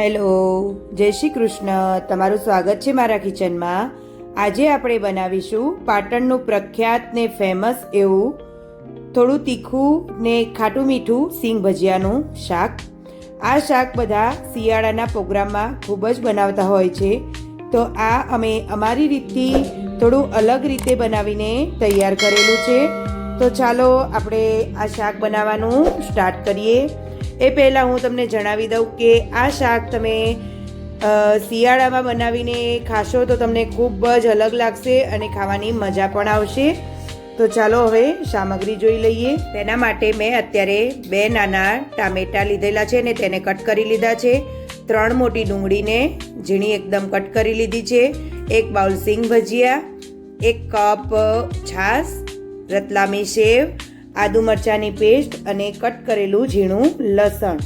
Hello, જય શ્રી કૃષ્ણ. તમારું સ્વાગત છે મારા કિચનમાં. આજે આપણે બનાવીશું પાટણનું પ્રખ્યાત ને ફેમસ એવું થોડું તીખું ને ખાટું મીઠું સિંગ ભજીયાનું શાક. આ શાક બધા શિયાળાના પ્રોગ્રામમાં ખૂબ જ બનાવતા હોય છે. તો આ અમે અમારી રીતથી થોડું અલગ રીતે બનાવીને તૈયાર કરેલું છે. તો ચાલો આપણે આ શાક બનાવવાનું સ્ટાર્ટ કરીએ. એ પહેલાં હું તમને જણાવી દઉં કે આ શાક તમે શિયાળામાં બનાવીને ખાશો તો તમને ખૂબ જ અલગ લાગશે અને ખાવાની મજા પણ આવશે. તો ચાલો હવે સામગ્રી જોઈ લઈએ. તેના માટે મેં અત્યારે બે નાના ટામેટાં લીધેલા છે ને તેને કટ કરી લીધા છે. ત્રણ મોટી ડુંગળીને ઝીણી એકદમ કટ કરી લીધી છે. એક બાઉલ સિંગ ભજીયા, એક કપ છાશ, રતલામી સેવ આદુ મરચાંની પેસ્ટ અને કટ કરેલું ઝીણું લસણ.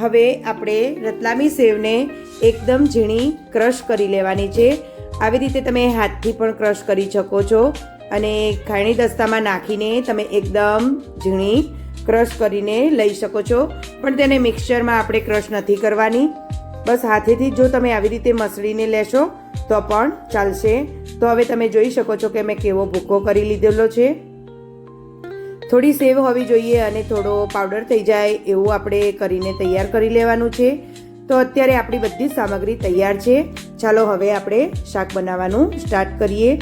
હવે આપણે રતલામી સેવને એકદમ ઝીણી ક્રશ કરી લેવાની છે. આવી રીતે તમે હાથથી પણ ક્રશ કરી શકો છો અને ખાયણી દસ્તામાં નાખીને તમે એકદમ ઝીણી ક્રશ કરીને લઈ શકો છો. પણ તેને મિક્સચરમાં આપણે ક્રશ નથી કરવાની. બસ હાથેથી જો તમે આવી રીતે મસળીને લેશો તો પણ ચાલશે. તો હવે તમે જોઈ શકો છો કે મેં કેવો ભૂકો કરી લીધેલો છે. થોડી સેવ હોવી જોઈએ અને થોડો પાવડર થઈ જાય એવું આપણે કરીને તૈયાર કરી લેવાનું છે. તો અત્યારે આપણી બધી જ સામગ્રી તૈયાર છે. ચાલો હવે આપણે શાક બનાવવાનું સ્ટાર્ટ કરીએ.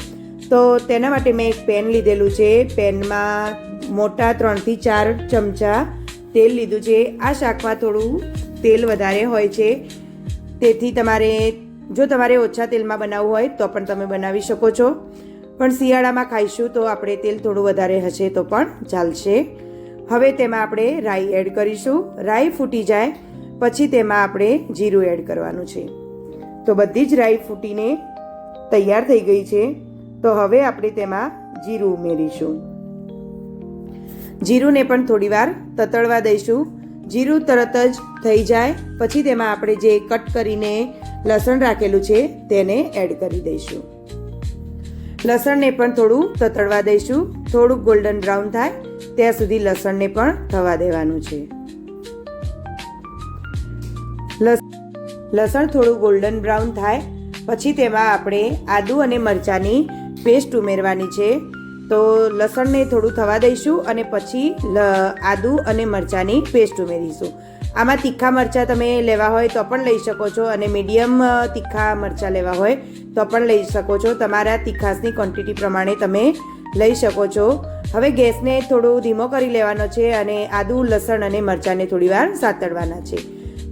તો તેના માટે મેં એક પેન લીધેલું છે. પેનમાં મોટા ત્રણથી ચાર ચમચા તેલ લીધું છે. આ શાકમાં થોડું તેલ વધારે હોય છે. તેથી તમારે, જો તમારે ઓછા તેલમાં બનાવવું હોય તો પણ તમે બનાવી શકો છો. પણ શિયાળામાં ખાઈશું તો આપણે તેલ થોડું વધારે હશે તો પણ ચાલશે. હવે તેમાં આપણે રાઈ એડ કરીશું. રાઈ ફૂટી જાય, પછી તેમાં આપણે જીરું એડ કરવાનું છે. તો બધી જ રાઈ ફૂટીને તૈયાર થઈ ગઈ છે. તો હવે આપણે તેમાં જીરું ઉમેરીશું. જીરુંને પણ થોડીવાર તતળવા દઈશું. જીરું તરત જ થઈ જાય, પછી તેમાં આપણે જે કટ કરીને લસણ રાખેલું છે તેને એડ કરી દઈશું. લસણને પણ થોડું તતળવા દઈશું. થોડુંક ગોલ્ડન બ્રાઉન થાય. ત્યાં સુધી લસણને પણ થવા દેવાનું છે. લસણ થોડું ગોલ્ડન બ્રાઉન થાય. પછી તેમાં આપણે આદુ અને મરચાંની પેસ્ટ ઉમેરવાની છે. તો લસણને થોડું થવા દઈશું અને પછી આદુ અને મરચાંની પેસ્ટ ઉમેરીશું. આમાં તીખા મરચાં તમે લેવા હોય તો પણ લઈ શકો છો અને મીડિયમ તીખા મરચાં લેવા હોય તો પણ લઈ શકો છો. તમારા તીખાસની ક્વોન્ટિટી પ્રમાણે તમે લઈ શકો છો. હવે ગેસને થોડો ધીમો કરી લેવાનો છે અને આદુ, લસણ અને મરચાંને થોડીવાર સાતળવાના છે.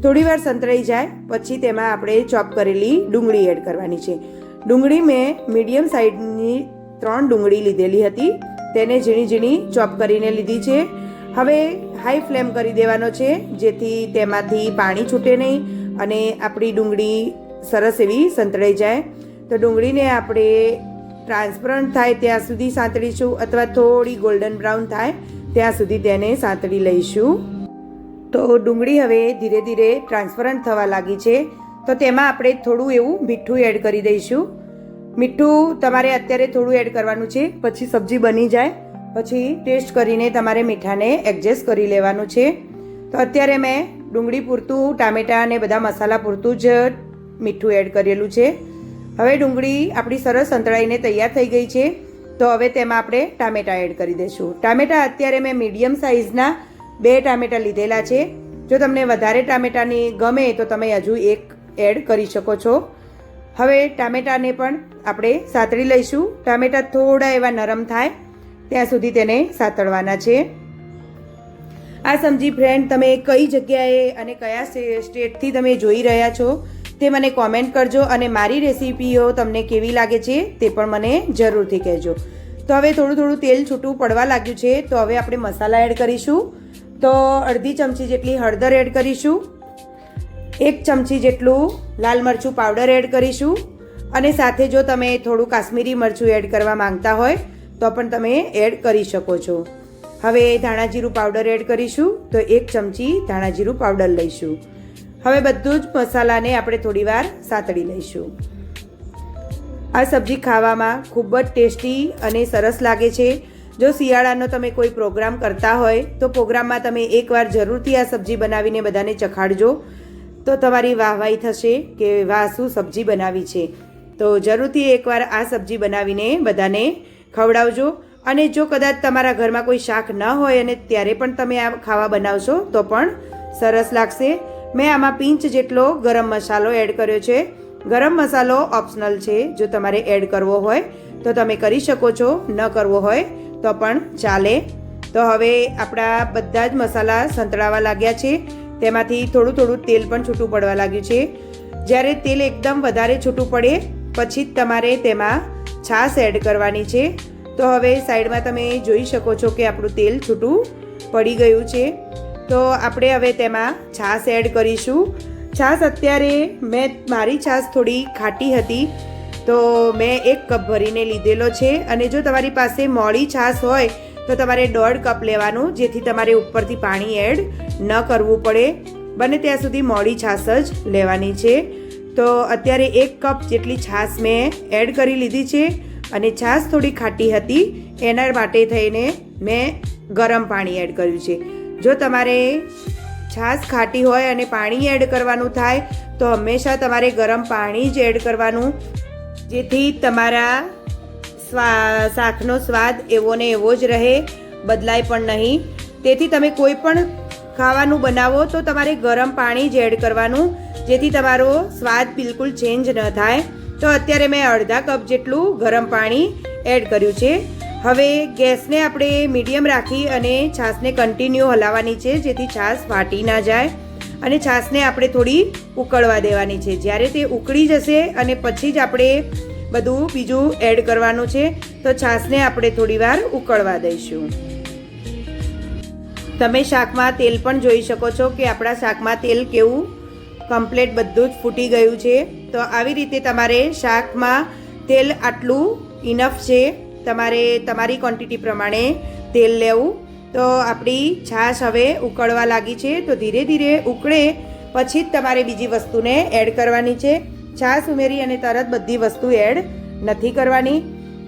થોડીવાર સંતળાઈ જાય, પછી તેમાં આપણે ચોપ કરેલી ડુંગળી એડ કરવાની છે. ડુંગળી મેં મીડિયમ સાઈઝની ત્રણ ડુંગળી લીધેલી હતી. તેને ઝીણી ઝીણી ચોપ કરીને લીધી છે. હવે હાઈ ફ્લેમ કરી દેવાનો છે, જેથી તેમાંથી પાણી છૂટે નહીં અને આપણી ડુંગળી સરસ એવી સંતળાઈ જાય. તો ડુંગળીને આપણે ટ્રાન્સપરન્ટ થાય ત્યાં સુધી સાંતળીશું અથવા થોડી ગોલ્ડન બ્રાઉન થાય ત્યાં સુધી તેને સાંતળી લઈશું. તો ડુંગળી હવે ધીરે ધીરે ટ્રાન્સપરન્ટ થવા લાગી છે. તો તેમાં આપણે થોડું એવું મીઠું એડ કરી દઈશું. મીઠું તમારે અત્યારે થોડું એડ કરવાનું છે, પછી સબ્જી બની જાય, પછી ટેસ્ટ કરીને તમારે મીઠાને એડજસ્ટ કરી લેવાનું છે. તો અત્યારે મેં ડુંગળી પૂરતું, ટામેટાં અને બધા મસાલા પૂરતું જ મીઠું એડ કરેલું છે. હવે ડુંગળી આપણી સરસ સંતળાઈને તૈયાર થઈ ગઈ છે. તો હવે તેમાં આપણે ટામેટાં એડ કરી દઈશું. ટામેટાં અત્યારે મેં મીડિયમ સાઇઝના બે ટામેટાં લીધેલા છે. જો તમને વધારે ટામેટાની ગમે તો તમે હજુ એક એડ કરી શકો છો. હવે ટામેટાને પણ આપણે સાતળી લઈશું. ટામેટાં થોડા એવા નરમ થાય, ત્યાં સુધી તેને સાતળવાના છે. આ સમજી ફ્રેન્ડ તમે કઈ જગ્યાએ અને કયા સ્ટે- સ્ટેટથી તમે જોઈ રહ્યા છો? તે મને કોમેન્ટ કરજો અને મારી રેસીપીઓ તમને કેવી લાગે છે તે પણ મને જરૂરથી કહેજો. તો હવે થોડું થોડું તેલ છૂટું પડવા લાગ્યું છે, તો હવે આપણે મસાલા એડ કરીશું. તો અડધી ચમચી જેટલી હળદર એડ કરીશું. એક ચમચી જેટલું લાલ મરચું પાવડર એડ કરીશું. અને સાથે જો તમે થોડું કાશ્મીરી મરચું એડ કરવા માંગતા હોય, તો પણ તમે એડ કરી શકો છો. હવે ધાણા જીરું પાવડર એડ કરીશું, તો એક ચમચી ધાણા જીરું પાવડર લઈશું. હવે બધું જ મસાલાને આપણે થોડીવાર સાતળી લઈશું. આ સબ્જી ખાવામાં ખૂબ જ ટેસ્ટી અને સરસ લાગે છે. જો શિયાળાનો તમે કોઈ પ્રોગ્રામ કરતા હોય, તો પ્રોગ્રામમાં તમે એકવાર જરૂરથી આ સબ્જી બનાવીને બધાને ચખાડજો. તો તમારી વાહવાહી થશે કે વાહ, શું સબ્જી બનાવી છે? તો જરૂરથી એકવાર આ સબ્જી બનાવીને બધાને ખવડાવજો. અને જો કદાચ તમારા ઘરમાં કોઈ શાક ન હોય અને ત્યારે પણ તમે આ ખાવા બનાવશો, તો પણ સરસ લાગશે. મેં આમાં પિંચ જેટલો ગરમ મસાલો એડ કર્યો છે. ગરમ મસાલો ઓપ્શનલ છે. જો તમારે એડ કરવો હોય, તો તમે કરી શકો છો. ન કરવો હોય, તો પણ ચાલે. તો હવે આપણા બધા જ મસાલા સંતળાવા લાગ્યા છે. તેમાંથી થોડું થોડું તેલ પણ છૂટું પડવા લાગ્યું છે. જ્યારે તેલ એકદમ વધારે છૂટું પડે, પછી જ તમારે તેમાં છાશ એડ કરવાની છે. તો હવે સાઈડમાં તમે જોઈ શકો છો કે આપણું તેલ છૂટું પડી ગયું છે. તો આપણે હવે તેમાં છાશ એડ કરીશું. છાશ અત્યારે મેં મારી છાશ થોડી ખાટી હતી, તો મેં એક કપ ભરીને લીધેલો છે. અને જો તમારી પાસે મોડી છાશ હોય, તો તમારે દોઢ કપ લેવાનું, જેથી તમારે ઉપરથી પાણી એડ ન કરવું પડે. બને ત્યાં સુધી મોડી છાશ જ લેવાની છે. તો અત્યારે એક કપ જેટલી છાશ મેં એડ કરી લીધી છે. અને છાશ થોડી ખાટી હતી, એના માટે થઈને મેં ગરમ પાણી એડ કર્યું છે. જો તમારે છાશ ખાટી હોય અને પાણી એડ કરવાનું થાય, તો હંમેશા તમારે ગરમ પાણી જ એડ કરવાનું. જેથી તમારા સ્વા, શાકનો સ્વાદ એવો ને એવો જ રહે, બદલાય પણ નહીં. તેથી તમે કોઈ પણ ખાવાનું બનાવો, તો તમારે ગરમ પાણી જ એડ કરવાનું. જેથી તમારો સ્વાદ બિલકુલ ચેન્જ ન થાય. તો અત્યારે મેં અડધા કપ જેટલું ગરમ પાણી એડ કર્યું છે. હવે ગેસને આપણે મીડિયમ રાખી અને છાશને કન્ટિન્યુ હલાવવાની છે, જેથી છાશ ફાટી ના જાય. અને છાશને આપણે થોડી ઉકળવા દેવાની છે. જ્યારે તે ઉકળી જશે અને પછી જ આપણે બધું બીજું એડ કરવાનું છે, તો છાશને આપણે થોડીવાર ઉકળવા દઈશું. તમે શાકમાં તેલ પણ જોઈ શકો છો કે આપણા શાકમાં તેલ કેવું કમ્પ્લેટ બધું જ ફૂટી ગયું છે. તો આવી રીતે તમારે શાકમાં તેલ આટલું ઇનફ છે. તમારે તમારી ક્વોન્ટિટી પ્રમાણે તેલ લેવું. તો આપણી છાશ હવે ઉકળવા લાગી છે, તો ધીરે ધીરે ઉકળે, પછી જ તમારે બીજી વસ્તુને એડ કરવાની છે. છાશ ઉમેરી અને તરત બધી વસ્તુ એડ નથી કરવાની.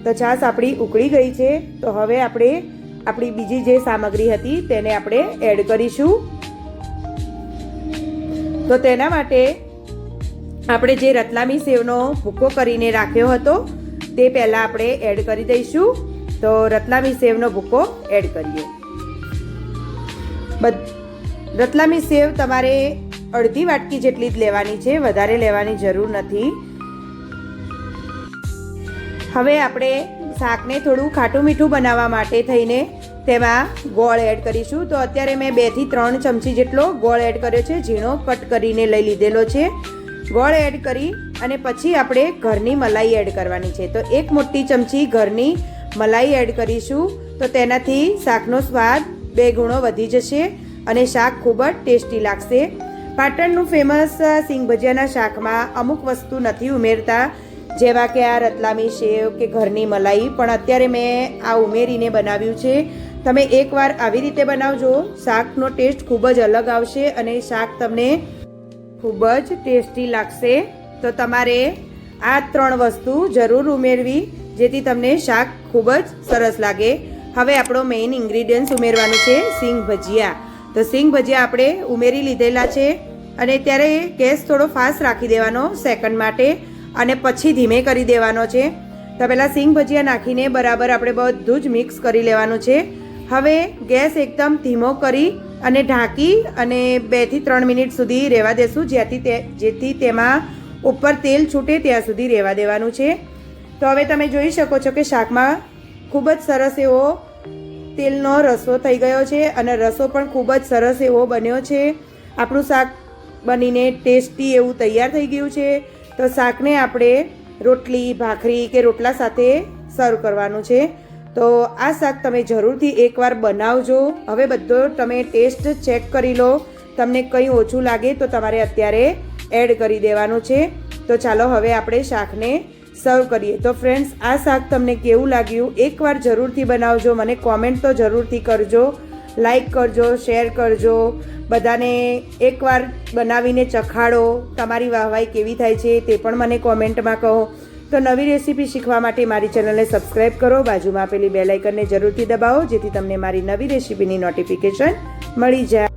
તો છાશ આપણી ઉકળી ગઈ છે, તો હવે આપણે આપણી બીજી જે સામગ્રી હતી તેને આપણે એડ કરીશું. તો તેના માટે આપણે જે રતલામી સેવનો ભૂકો કરીને રાખ્યો હતો તે પહેલાં આપણે એડ કરી દઈશું. તો રતલામી સેવનો ભૂકો એડ કરીએ. બધ રતલામી સેવ તમારે અડધી વાટકી જેટલી જ લેવાની છે, વધારે લેવાની જરૂર નથી. હવે આપણે શાકને થોડું ખાટું મીઠું બનાવવા માટે થઈને તેમાં ગોળ એડ કરીશું. તો અત્યારે મેં બેથી ત્રણ ચમચી જેટલો ગોળ એડ કર્યો છે, ઝીણો કટ કરીને લઈ લીધેલો છે. ગોળ એડ કરી અને પછી આપણે ઘરની મલાઈ એડ કરવાની છે. તો એક મોટી ચમચી ઘરની મલાઈ એડ કરીશું. તો તેનાથી શાકનો સ્વાદ બે ગુણો વધી જશે અને શાક ખૂબ જ ટેસ્ટી લાગશે. પાટણનું ફેમસ સિંગ ભજીયાના શાકમાં અમુક વસ્તુ નથી ઉમેરતા, જેવા કે આ રતલામી સેવ કે ઘરની મલાઈ, પણ અત્યારે મેં આ ઉમેરીને બનાવ્યું છે. તમે એકવાર આવી રીતે બનાવજો. શાકનો ટેસ્ટ ખૂબ જ અલગ આવશે અને શાક તમને ખૂબ જ ટેસ્ટી લાગશે. તો તમારે આ ત્રણ વસ્તુ જરૂર ઉમેરવી, જેથી તમને શાક ખૂબ જ સરસ લાગે. હવે આપણો મેઇન ઇન્ગ્રીડિયન્ટ્સ ઉમેરવાનું છે સિંગ ભજીયા. તો સિંગ ભજીયા આપણે ઉમેરી લીધેલા છે અને ત્યારે ગેસ થોડો ફાસ્ટ રાખી દેવાનો સેકન્ડ માટે અને પછી ધીમે કરી દેવાનો છે. તો પહેલાં સિંગ ભજીયા નાખીને બરાબર આપણે બધું જ મિક્સ કરી લેવાનું છે. હવે ગેસ એકદમ ધીમો કરી અને ઢાંકી અને બેથી ત્રણ મિનિટ સુધી રહેવા દેશું. જ્યાંથી તે જેથી તેમાં ઉપર તેલ છૂટે ત્યાં સુધી રહેવા દેવાનું છે. તો હવે તમે જોઈ શકો છો કે શાકમાં ખૂબ જ સરસ એવો તેલનો રસો થઈ ગયો છે અને રસો પણ ખૂબ જ સરસ એવો બન્યો છે. આપણું શાક બનીને ટેસ્ટી એવું તૈયાર થઈ ગયું છે. તો શાકને આપણે રોટલી, ભાખરી કે રોટલા સાથે સર્વ કરવાનું છે. તો આ શાક તમે જરૂરથી એકવાર બનાવજો. હવે બધો તમે ટેસ્ટ ચેક કરી લો. તમને કંઈ ઓછું લાગે તો તમારે અત્યારે એડ કરી દેવાનું છે. તો ચાલો હવે આપણે શાકને સર્વ કરીએ. તો ફ્રેન્ડ્સ, આ શાક તમને કેવું લાગ્યું? એકવાર જરૂરથી બનાવજો. મને કોમેન્ટ તો જરૂરથી કરજો. લાઈક કરજો, શેર કરજો. બધાને એકવાર બનાવીને ચખાડો. તમારી વાહવાઈ કેવી થાય છે તે પણ મને કોમેન્ટમાં કહો. તો નવી રેસીપી શીખવા માટે મારી ચેનલને સબસ્ક્રાઈબ કરો, બાજુમાં આપેલી બેલાઇકનને જરૂરથી દબાવો, જેથી તમને મારી નવી રેસીપીની નોટિફિકેશન મળી જાય.